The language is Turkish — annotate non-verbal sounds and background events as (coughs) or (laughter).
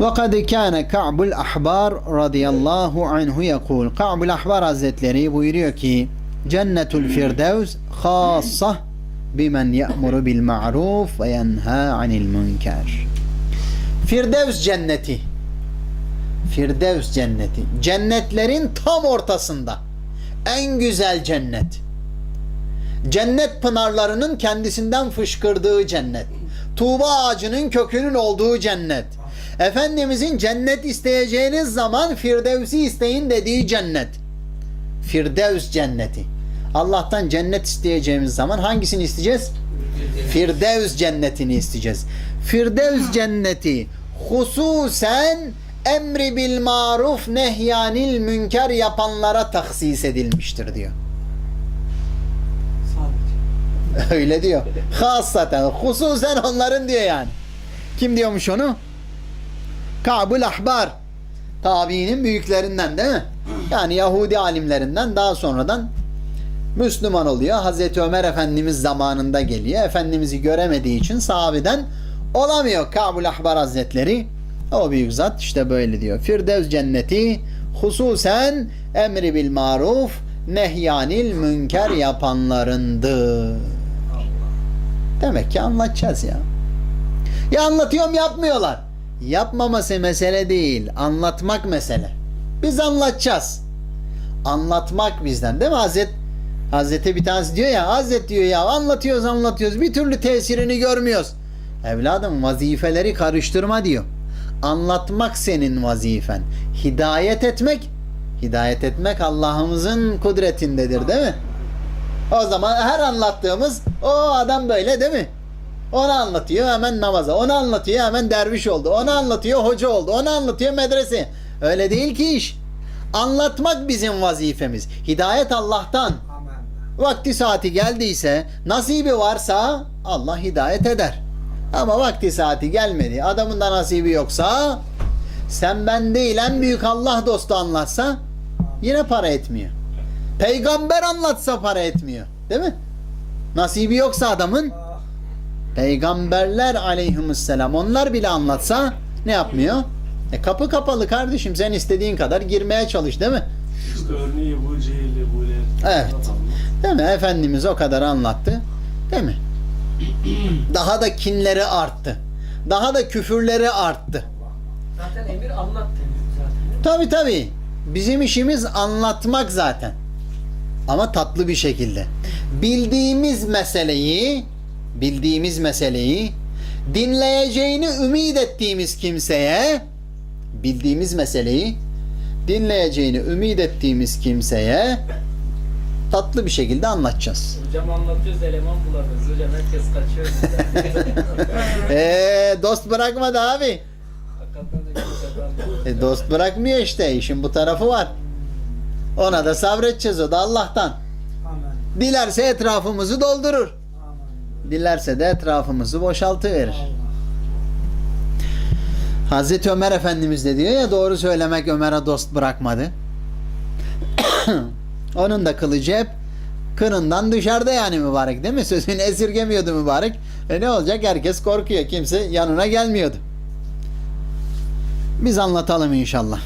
وقد كان كعب الأحبار رضي الله عنه يقول كعب الأحبار Hazretleri buyuruyor ki Cennetul Firdevs khassa bimen ya'muru bil ma'ruf ve yenha anil münker. Firdevs cenneti. Firdevs cenneti. Cennetlerin tam ortasında. En güzel cennet. Cennet pınarlarının kendisinden fışkırdığı cennet. Tuğba ağacının kökünün olduğu cennet. Efendimizin cennet isteyeceğiniz zaman Firdevs'i isteyin dediği cennet. Firdevs cenneti. Allah'tan cennet isteyeceğimiz zaman hangisini isteyeceğiz? Firdevs cennetini isteyeceğiz. Firdevs cenneti hususen emri bil maruf nehyanil münker yapanlara tahsis edilmiştir diyor. (laughs) Öyle diyor. Hassaten, hususen onların diyor yani. Kim diyormuş onu? Ka'bul Ahbar. Tabiinin büyüklerinden değil mi? Yani Yahudi alimlerinden daha sonradan Müslüman oluyor. Hazreti Ömer Efendimiz zamanında geliyor. Efendimiz'i göremediği için sahabeden olamıyor Ka'bul Ahbar Hazretleri. O büyük zat işte böyle diyor. Firdevs cenneti hususen emri bil maruf nehyanil münker yapanlarındır. Demek ki anlatacağız ya. Ya anlatıyorum yapmıyorlar. Yapmaması mesele değil. Anlatmak mesele. Biz anlatacağız. Anlatmak bizden değil mi Hazret? Hazreti bir tanesi diyor ya Hazret diyor ya anlatıyoruz anlatıyoruz bir türlü tesirini görmüyoruz. Evladım vazifeleri karıştırma diyor. Anlatmak senin vazifen. Hidayet etmek hidayet etmek Allah'ımızın kudretindedir değil mi? O zaman her anlattığımız o adam böyle değil mi? Onu anlatıyor hemen namaza. Onu anlatıyor hemen derviş oldu. Onu anlatıyor hoca oldu. Onu anlatıyor medrese. Öyle değil ki iş. Anlatmak bizim vazifemiz. Hidayet Allah'tan. Vakti saati geldiyse, nasibi varsa Allah hidayet eder. Ama vakti saati gelmedi, adamın da nasibi yoksa sen ben değil en büyük Allah dostu anlatsa yine para etmiyor. Peygamber anlatsa para etmiyor. Değil mi? Nasibi yoksa adamın peygamberler aleyhisselam onlar bile anlatsa ne yapmıyor? E kapı kapalı kardeşim sen istediğin kadar girmeye çalış değil mi? İşte örneği bu Cehil'i bu Evet. Değil mi? Efendimiz o kadar anlattı. Değil mi? (clears throat) Daha da kinleri arttı. Daha da küfürleri arttı. Zaten emir anlat zaten. Tabi tabi. Bizim işimiz anlatmak zaten. Ama tatlı bir şekilde. Bildiğimiz meseleyi bildiğimiz meseleyi dinleyeceğini ümit ettiğimiz kimseye bildiğimiz meseleyi dinleyeceğini ümit ettiğimiz kimseye tatlı bir şekilde anlatacağız. Hocam anlatıyoruz eleman bulamıyoruz. Hocam herkes kaçıyor. Eee (laughs) dost bırakmadı abi. E, dost bırakmıyor işte. İşin bu tarafı var. Ona da sabredeceğiz. O da Allah'tan. Amen. Dilerse etrafımızı doldurur. Dilerse de etrafımızı boşaltıverir. Hazreti Ömer Efendimiz de diyor ya doğru söylemek Ömer'e dost bırakmadı. (coughs) Onun da kılıcı hep kınından dışarıda yani mübarek değil mi? Sözünü esirgemiyordu mübarek. E ne olacak? Herkes korkuyor. Kimse yanına gelmiyordu. Biz anlatalım inşallah.